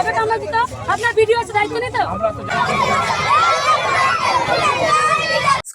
চাবিটা আমরা দিত আপনার ভিডিও আছে দায়িত্ব নিত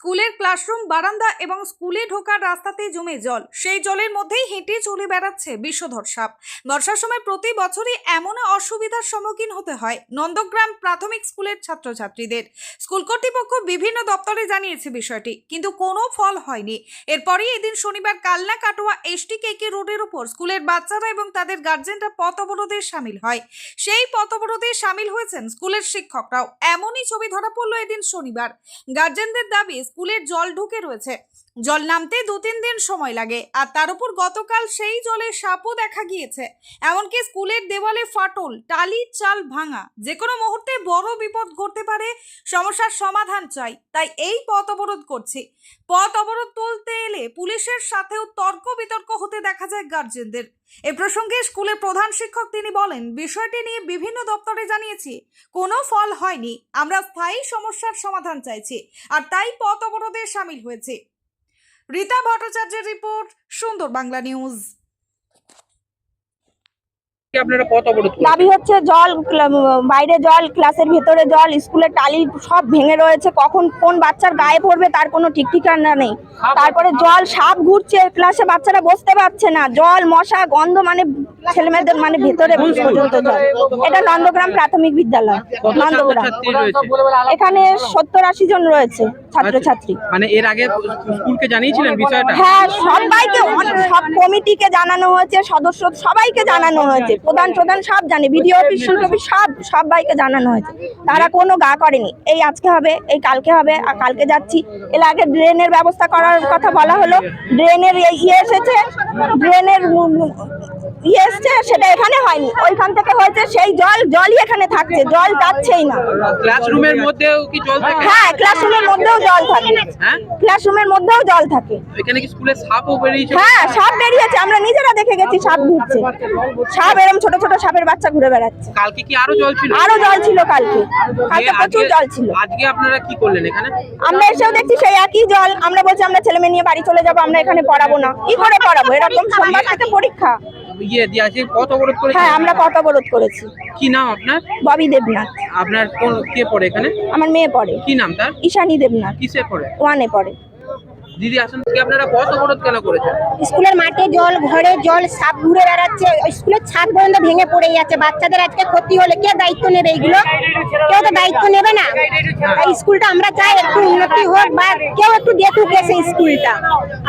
স্কুলের ক্লাসরুম, বারান্দা এবং স্কুলে ঢোকার রাস্তাতেই জমে জল। সেই জলের মধ্যেই হেঁটে চলে বেড়াচ্ছে বিষধর সাপ। বর্ষার সময় প্রতি বছরই এমন অসুবিধার সম্মুখীন হতে হয় নন্দগ্রাম প্রাথমিক স্কুলের ছাত্রছাত্রীদের। স্কুল কর্তৃপক্ষ বিভিন্ন দপ্তরে জানিয়েছে বিষয়টি, কিন্তু কোনো ফল হয়নি। এরপরই এদিন শনিবার কালনা কাটোয়া এসটি কেকে রোডের উপর স্কুলের বাচ্চারা এবং তাদের গার্জেনরা পথ অবরোধে সামিল হয়। সেই পথ অবরোধে সামিল হয়েছেন স্কুলের শিক্ষকরাও। এমনই ছবি ধরা পড়ল এদিন শনিবার। গার্জেনদের দাবি স্কুলের জল ঢুকে রয়েছে। জল নামতে দু তিন দিন সময় লাগে, আর তার উপর গতকাল সেই জলে সাপও দেখা গিয়েছে। এমনকি স্কুলের দেওয়ালে ফাটল, টালি, চাল ভাঙা, যে কোনো মুহূর্তে বড় বিপদ ঘটতে পারে, সমস্যার সমাধান চাই, তাই এই পথ অবরোধ করছি। পথ অবরোধ তুলতে এলে পুলিশের সাথেও তর্ক বিতর্ক হতে দেখা যায় গার্জেনদের। এ প্রসঙ্গে স্কুলের প্রধান শিক্ষক তিনি বলেন, বিষয়টি নিয়ে বিভিন্ন দপ্তরে জানিয়েছি, কোনো ফল হয়নি, আমরা স্থায়ী সমস্যার সমাধান চাইছি, আর তাই পথ অবরোধে সামিল হয়েছে। রীতা ভট্টাচার্যের রিপোর্ট সুন্দর বাংলা নিউজ। আপনারা পথ অবরোধ দাবি হচ্ছে জল বাইরে জল ক্লাসের ভেতরে জল স্কুলের টালি সব ভেঙে রয়েছে। কখন কোন বাচ্চার গায়ে পড়বে তার কোনো ঠিক ঠিকানা নেই। তারপরে জল সাপ ঘুরছে ক্লাসে বাচ্চারা বসতে পারছে না। জল মশা গন্ধ মানে ছেলেমেয়েদের মানে ভেতরে পর্যন্ত এটা নন্দগ্রাম প্রাথমিক বিদ্যালয় নন্দগ্রাম। এখানে সত্তর আশি জন রয়েছে ছাত্রছাত্রী। মানে এর আগে স্কুলকে জানিয়েছিলেন বিষয়টা? হ্যাঁ সবাইকে সব কমিটিকে জানানো হয়েছে সদস্য সবাইকে জানানো হয়েছে প্রধান প্রধান সব জানে বিডিও অফিস শুল্ক অফিস সব সবাইকে জানানো হয়েছে। তারা কোনো গা করেনি। এই আজকে হবে এই কালকে হবে আর কালকে যাচ্ছি। এর আগে ড্রেনের ব্যবস্থা করার কথা বলা হলো। ড্রেনের ইয়ে এসেছে ড্রেনের ইয়ে এসছে সেটা এখানে হয়নি। ওইখান থেকে হয়েছে সেই জল জলই এখানে থাকছে জল যাচ্ছেই না। ক্লাসরুমের মধ্যেও কি জল থাকে? হ্যাঁ ক্লাসরুমের মধ্যেও জল থাকে। হ্যাঁ? ক্লাসরুমের মধ্যেও জল থাকে। এখানে কি স্কুলের সাপও বেরিয়েছে? হ্যাঁ সাপ বেরিয়েছে আমরা নিজেরা দেখে গেছি সাপ ঘুরছে সাপ এরকম ছোট ছোট সাপের বাচ্চা ঘুরে বেড়াচ্ছে। কালকে কি আরও জল ছিল? আরও জল ছিল কালকে। কালকে প্রচুর জল ছিল। আজকে আপনারা কি করলেন এখানে? আমরা এসেও দেখছি সেই একই জল। আমরা বলছি আমরা ছেলে মেয়ে নিয়ে বাড়ি চলে যাব আমরা এখানে পড়াবো না। কি করে পড়াবো? এরকম সোমবার থেকে পরীক্ষা। ইয়ে দিয়ে আছে পথ অবরোধ করে হ্যাঁ আমরা পথ অবরোধ করেছি। কি নাম আপনার? ববি দেবনাথ। আপনার কোন কে পড়ে এখানে? আমার মেয়ে পড়ে। কি নাম তার? ঈশানী দেবনাথ। কিসে পড়ে? ওয়ানে পড়ে। দিদি আসুন কি আপনারা পথ অবরোধ কেন করেছেন? স্কুলের মাঠে জল ঘরে জল সাপ ঘুরে বেড়াচ্ছে। স্কুলের ছাদ পর্যন্ত ভেঙে পড়ে যাচ্ছে। বাচ্চাদের আজকে ক্ষতি হলে কে দায়িত্ব নেবে এইগুলো কেউ তো দায়িত্ব নেবে না। স্কুলটা আমরা চাই একটু উন্নতি হোক বা কেউ একটু দেখুক এসে স্কুলটা।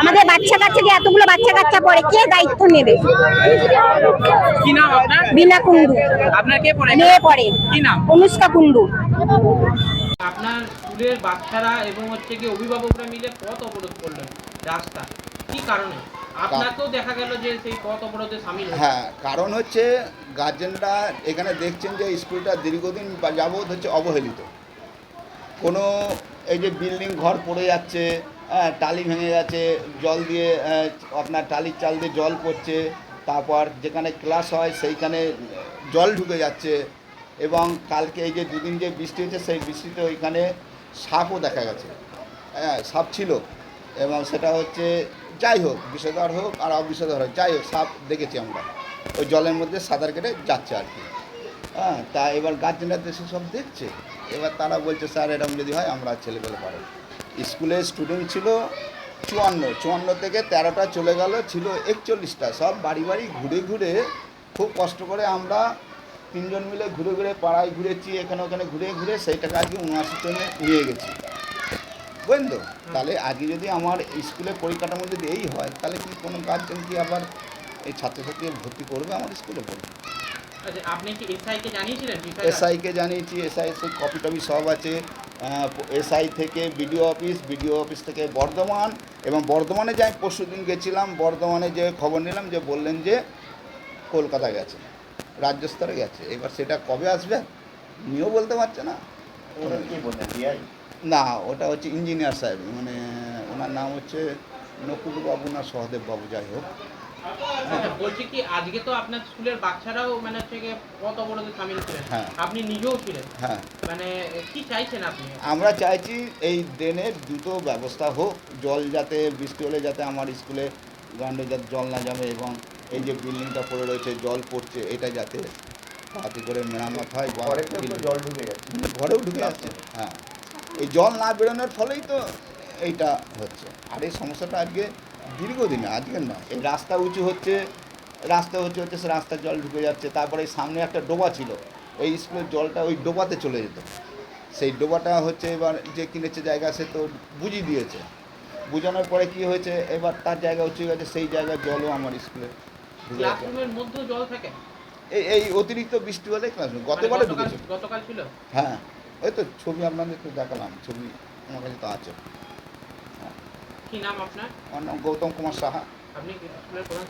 আমাদের বাচ্চা কাচ্চা যে এতগুলো বাচ্চা কাচ্চা পড়ে কে দায়িত্ব নেবে? কি নাম আপনার? বিনা কুন্ডু আপনার কে পড়ে? মেয়ে পড়ে। কি নাম? অনুষ্কা কুন্ডু আপনার স্কুলের বাচ্চারা এবং হচ্ছে কি অভিভাবকরা মিলে পথ অবরোধ করলেন রাস্তা। কি কারণে? হ্যাঁ কারণ হচ্ছে গার্জেনরা এখানে দেখছেন যে স্কুলটা দীর্ঘদিন যাবৎ হচ্ছে অবহেলিত। কোনো এই যে বিল্ডিং ঘর পড়ে যাচ্ছে হ্যাঁ টালি ভেঙে যাচ্ছে, জল দিয়ে আপনার টালির চাল দিয়ে জল পড়ছে, তারপর যেখানে ক্লাস হয় সেইখানে জল ঢুকে যাচ্ছে এবং কালকে এই যে দুদিন যে বৃষ্টি হয়েছে সেই বৃষ্টিতে ওইখানে সাপও দেখা গেছে। হ্যাঁ সাপ ছিল। এবং সেটা হচ্ছে যাই হোক বিষধর হোক আর অবিষধর হোক, যাই হোক, সাপ দেখেছি আমরা। ওই জলের মধ্যে সাঁতার কেটে যাচ্ছে আর কি। হ্যাঁ তা এবার গার্জেনরা তো সব দেখছে। এবার তারা বলছে, স্যার, এরকম যদি হয়, আমরা ছেলেপেলে পারো স্কুলে স্টুডেন্ট ছিল চুয়ান্ন। চুয়ান্ন থেকে তেরোটা চলে গেল, ছিল একচল্লিশটা। সব বাড়ি বাড়ি ঘুরে ঘুরে খুব কষ্ট করে আমরা তিনজন মিলে ঘুরে ঘুরে পাড়ায় ঘুরেছি এখানে ওখানে ঘুরে ঘুরে সেই টাকা আজকে উনআশি টনে নিয়ে গেছি। বুঝলেন তো? তাহলে আগে যদি আমার স্কুলের পরিকাঠামো যদি এই হয় তাহলে কি কোনো গার্জেন কি আবার এই ছাত্রছাত্রীকে ভর্তি করবে আমার স্কুলে পড়বে আচ্ছা আপনি কি জানিয়েছিলেন? এসআইকে জানিয়েছি এসআই সেই কপি টপি সব আছে। এসআই থেকে বিডিও অফিস বিডিও অফিস থেকে বর্ধমান এবং বর্ধমানে যে আমি পরশু দিন গেছিলাম বর্ধমানে যে খবর নিলাম যে বললেন যে কলকাতা গেছে। রাজ্য স্তরে গেছে। এবার সেটা কবে আসবে নিয়েও বলতে পারছে না। না ওটা হচ্ছে ইঞ্জিনিয়ার সাহেব মানে ওনার নাম হচ্ছে নকুল বাবু না সহদেব বাবু যাই হোক। আচ্ছা, বলছি কি আজকে তো আপনার স্কুলের বাচ্চারাও মানে হচ্ছে পথ অবরোধে সামিল ছিলেন। হ্যাঁ। আপনি নিজেও ছিলেন। হ্যাঁ। মানে কি চাইছেন আপনি? আমরা চাইছি এই ড্রেনের দ্রুত ব্যবস্থা হোক জল যাতে বৃষ্টি হলে যাতে আমার স্কুলে গ্রাউন্ডে যাতে জল না জমে এবং এই যে বিল্ডিংটা পড়ে রয়েছে জল পড়ছে এটা যাতে তাতে করে মেরামত হয় বা জল ঢুকে যাচ্ছে ঘরেও ঢুকে যাচ্ছে হ্যাঁ। এই জল না বেরোনোর ফলেই তো এইটা হচ্ছে। আর এই সমস্যাটা আজকে দীর্ঘদিন আজকের না এই রাস্তা উঁচু হচ্ছে রাস্তা উঁচু হচ্ছে সে রাস্তার জল ঢুকে যাচ্ছে। তারপরে এই সামনে একটা ডোবা ছিল এই স্কুলের জলটা ওই ডোবাতে চলে যেত। সেই ডোবাটা হচ্ছে এবার যে কিনেছে জায়গা সে তো বুঝিয়ে দিয়েছে। বুঝানোর পরে কি হয়েছে এবার তার জায়গা উঁচু গেছে সেই জায়গায় জলও আমার স্কুলে ক্লাসরুমের মধ্যে জল থাকে? এই এই অতিরিক্ত বৃষ্টি হলে ক্লাসরুম মানে গতকাল- গতকাল ছিল? হ্যাঁ ওই তো ছবি আপনাদের তো দেখালাম ছবি আমার কাছে তো আছে। কি নাম আপনার? আমার নাম গৌতম কুমার সাহা। আপনি স্কুলের প্রধান